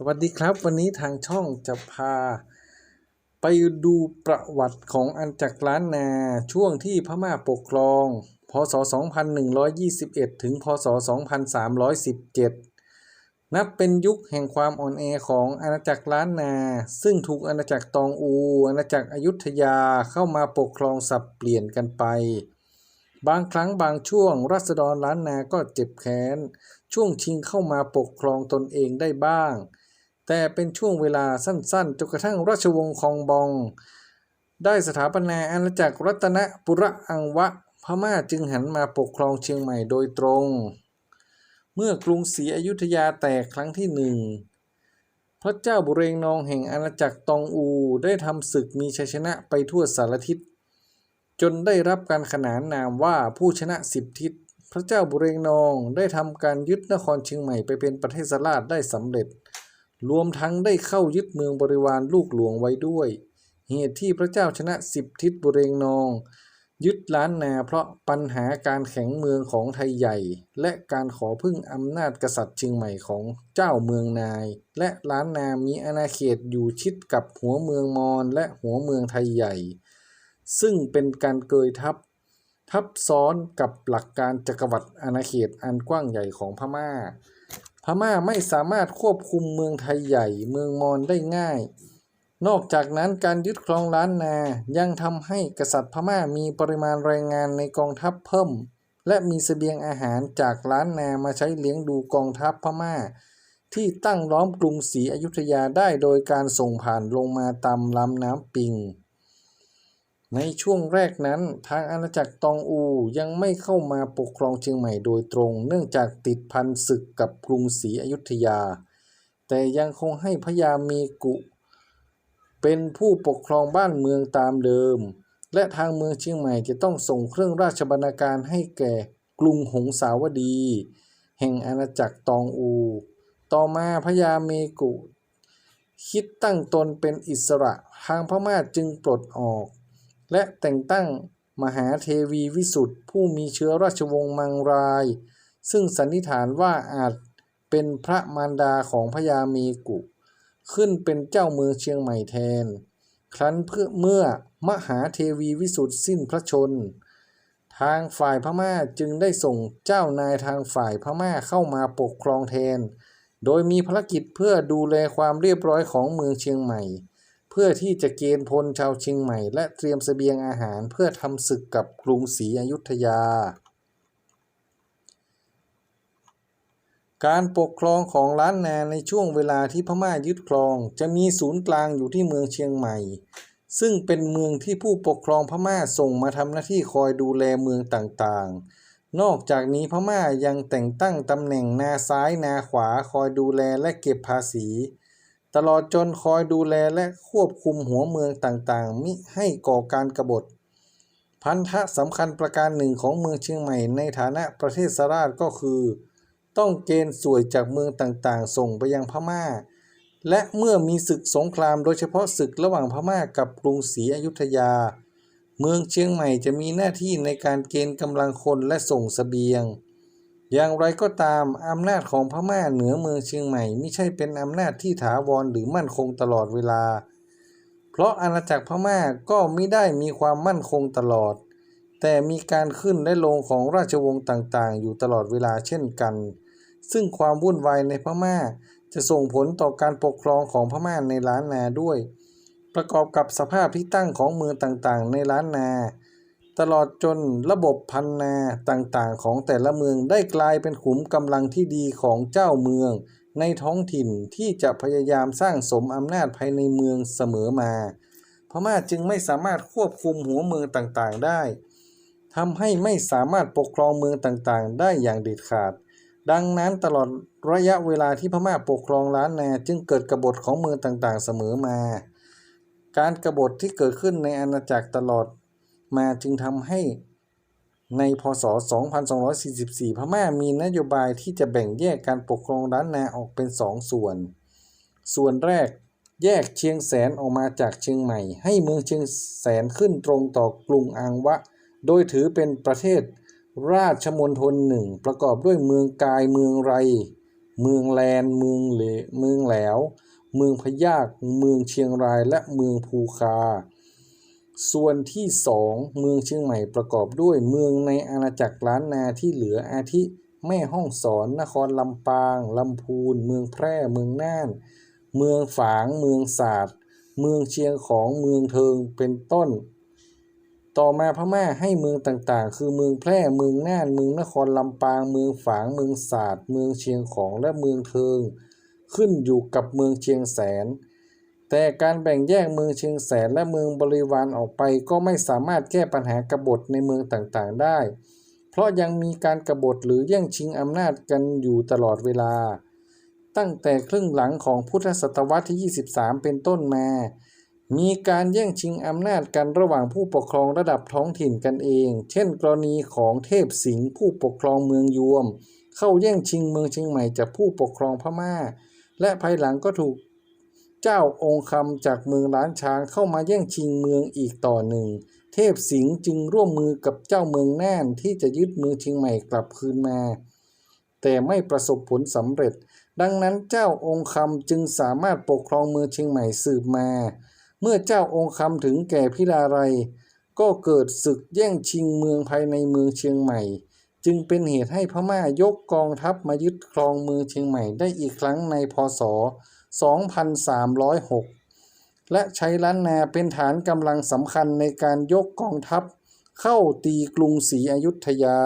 สวัสดีครับ วันนี้ทางช่องจะพา ไปดูประวัติของอันจักรล้านนาช่วงที่พม่าปกครอง พศ 2121 ถึง พศ 2317 นับเป็นยุคแห่งความอ่อนแอของอาณาจักรล้านนา ซึ่งถูกอาณาจักรตองอู อาณาจักรอยุธยาเข้ามาปกครองสับเปลี่ยนกันไป บางครั้งบางช่วงรัษฎรล้านนาก็เจ็บแค้น ช่วงชิงเข้ามาปกครองตนเองได้บ้าง แต่เป็นช่วงเวลาสั้นๆจนกระทั่งราชวงศ์คองบอง ได้สถาปนาอาณาจักรรัตนปุระอังวะ พม่าจึงหันมาปกครองเชียงใหม่โดยตรง เมื่อกรุงศรีอยุธยาแตกครั้งที่หนึ่งพระเจ้าบุเรงนองแห่งอาณาจักรตองอูได้ทำศึกมีชัยชนะไปทั่วสารทิศ จนได้รับการขนานนามว่าผู้ชนะสิบทิศ พระเจ้าบุเรงนองได้ทำการยึดนครเชียงใหม่ไปเป็นประเทศราชได้สำเร็จ รวมทั้งได้เข้ายึดเมืองบริวารลูกหลวงไว้ด้วย เหตุที่พระเจ้าชนะสิบทิศบุเรงนอง ยึดล้านนาเพราะปัญหาการแข็งเมืองของไทยใหญ่ และการขอพึ่งอำนาจกษัตริย์เชียงใหม่ของเจ้าเมืองนาย และล้านนามีอาณาเขตอยู่ชิดกับหัวเมืองมอญและหัวเมืองไทยใหญ่ ซึ่งเป็นการเกยทับทับซ้อนกับหลักการจักรวรรดิอาณาเขตอันกว้างใหญ่ของพม่า ม่าไม่สามารถควบคุมเมืองไทยใหญ่เมืองมอญได้ง่าย นอกจากนั้นการยึดครองล้านนายังทำให้กษัตริย์พม่ามีปริมาณแรงงานในกองทัพเพิ่ม และมีเสบียงอาหารจากล้านนามาใช้เลี้ยงดูกองทัพพม่า ที่ตั้งล้อมกรุงศรีอยุธยาได้โดยการส่งผ่านลงมาตามลำน้ำปิง ในช่วงแรกนั้น ทางอาณาจักรตองอูยังไม่เข้ามาปกครองเชียงใหม่โดยตรง เนื่องจากติดพันศึกกับกรุงศรีอยุธยา แต่ยังคงให้พญามีกุ เป็นผู้ปกครองบ้านเมืองตามเดิม และทางเมืองเชียงใหม่จะต้องส่งเครื่องราชบรรณาการให้แก่กรุงหงสาวดี แห่งอาณาจักรตองอู ต่อมาพญาเมกุ คิดตั้งตนเป็นอิสระทางพม่าจึงปลดออก และแต่งตั้งมหาเทวีวิสุทธ์ผู้มีเชื้อราชวงศ์มังราย ซึ่งสันนิษฐานว่าอาจเป็นพระมารดาของพญาเมกุ ขึ้นเป็นเจ้าเมืองเชียงใหม่แทน ครั้นเพื่อเมื่อมหาเทวีวิสุทธ์สิ้นพระชน ทางฝ่ายพม่าจึงได้ส่งเจ้านายทางฝ่ายพม่าเข้ามาปกครองแทน โดยมีภารกิจเพื่อดูแลความเรียบร้อยของเมืองเชียงใหม่ เพื่อที่จะเกณฑ์พลชาวเชียงใหม่ และเตรียมเสบียงอาหารเพื่อทำศึกกับกรุงศรีอยุธยา การปกครองของล้านนาในช่วงเวลาที่พม่ายึดครอง จะมีศูนย์กลางอยู่ที่เมืองเชียงใหม่ ซึ่งเป็นเมืองที่ผู้ปกครองพม่าส่งมาทำหน้าที่คอยดูแลเมืองต่างๆนอกจากนี้พม่ายังแต่งตั้งตำแหน่งนาซ้ายนาขวาคอยดูแลและเก็บภาษี ตลอดจนคอยดูแลและควบคุมหัวเมืองต่างๆ มิให้ก่อการกบฏ พันธะสำคัญประการหนึ่งของเมืองเชียงใหม่ในฐานะประเทศสราชก็คือ ต้องเกณฑ์สวยจากเมืองต่างๆ ส่งไปยังพม่า และเมื่อมีศึกสงครามโดยเฉพาะศึกระหว่างพม่ากับกรุงศรีอยุธยา เมืองเชียงใหม่จะมีหน้าที่ในการเกณฑ์กำลังคนและส่งเสบียง อย่างไรก็ตามอำนาจของพม่าเหนือเมืองเชียงใหม่ไม่ใช่เป็นอำนาจที่ถาวรหรือมั่นคงตลอดเวลา เพราะอาณาจักรพม่าก็ไม่ได้มีความมั่นคงตลอด แต่มีการขึ้นและลงของราชวงศ์ต่างๆ อยู่ตลอดเวลาเช่นกัน ซึ่งความวุ่นวายในพม่าจะส่งผลต่อการปกครองของพม่าในล้านนาด้วย ประกอบกับสภาพที่ตั้งของเมืองต่างๆ ในล้านนา ตลอดจนระบบพันนาต่างๆ ของแต่ละเมืองได้กลายเป็นขุมกำลังที่ดีของเจ้าเมือง ในท้องถิ่นที่จะพยายามสร้างสมอำนาจภายในเมืองเสมอมา พม่าจึงไม่สามารถควบคุมหัวเมืองต่างๆได้ทำให้ไม่สามารถปกครองเมืองต่างๆ ได้อย่างเด็ดขาด ดังนั้นตลอดระยะเวลาที่พม่าปกครองล้านนาจึงเกิดกบฏของเมืองต่างๆเสมอมา การกบฏที่เกิดขึ้นในอาณาจักรตลอด มาจึงทำให้ในพศ 2244 พม่ามีนโยบายที่จะแบ่งแยกการปกครองล้านนาออกเป็นสองส่วน ส่วนแรกแยกเชียงแสนออกมาจากเชียงใหม่ ให้เมืองเชียงแสนขึ้นตรงต่อกรุงอังวะ โดยถือเป็นประเทศราชมณฑลหนึ่ง ประกอบด้วยเมืองกายเมืองไร เมืองแลน เมืองเหลเมืองแหลว เมืองพยาก เมืองเชียงรายและเมืองภูคา ส่วนที่สองเมืองเชียงใหม่ประกอบด้วยเมืองในอาณาจักรล้านนาที่เหลืออาทิ แม่ฮ่องสอน นครลำปาง ลำพูน เมืองแพร่ เมืองน่าน เมืองฝาง เมืองศาสตร์ เมืองเชียงของ เมืองเทิง เป็นต้น ต่อมาพม่าให้เมืองต่างๆ คือเมืองแพร่ เมืองน่าน เมืองนครลำปาง เมืองฝาง เมืองศาสตร์ เมืองเชียงของ และเมืองเทิง ขึ้นอยู่กับเมืองเชียงแสน แต่การแบ่งแยกเมืองเชียงแสนและเมืองบริวารออกไปก็ไม่สามารถแก้ปัญหากบฏในเมืองต่างๆได้ เพราะยังมีการกบฏหรือแย่งชิงอำนาจกันอยู่ตลอดเวลา ตั้งแต่ครึ่งหลังของพุทธศตวรรษที่ 23 เป็นต้นมา มีการแย่งชิงอำนาจกันระหว่างผู้ปกครองระดับท้องถิ่นกันเอง เช่น กรณีของเทพสิงห์ผู้ปกครองเมืองยวม เข้าแย่งชิงเมืองเชียงใหม่จากผู้ปกครองพม่า และภายหลังก็ถูก เจ้าองค์คำจากเมืองล้านช้างเข้ามาแย่งชิงเมืองอีกต่อหนึ่ง เทพสิงห์จึงร่วมมือกับเจ้าเมืองแน่นที่จะยึดเมืองเชียงใหม่กลับคืนมา แต่ไม่ประสบผลสำเร็จ ดังนั้นเจ้าองค์คำจึงสามารถปกครองเมืองเชียงใหม่สืบมา เมื่อเจ้าองค์คำถึงแก่พิราไรก็เกิดศึกแย่งชิงเมืองภายในเมืองเชียงใหม่ จึงเป็นเหตุให้พม่ายกกองทัพมายึดครองเมืองเชียงใหม่ได้อีกครั้งในพศ 2306 และใช้ล้านนาเป็นฐานกำลังสำคัญในการยกกองทัพเข้าตีกรุงศรีอยุธยา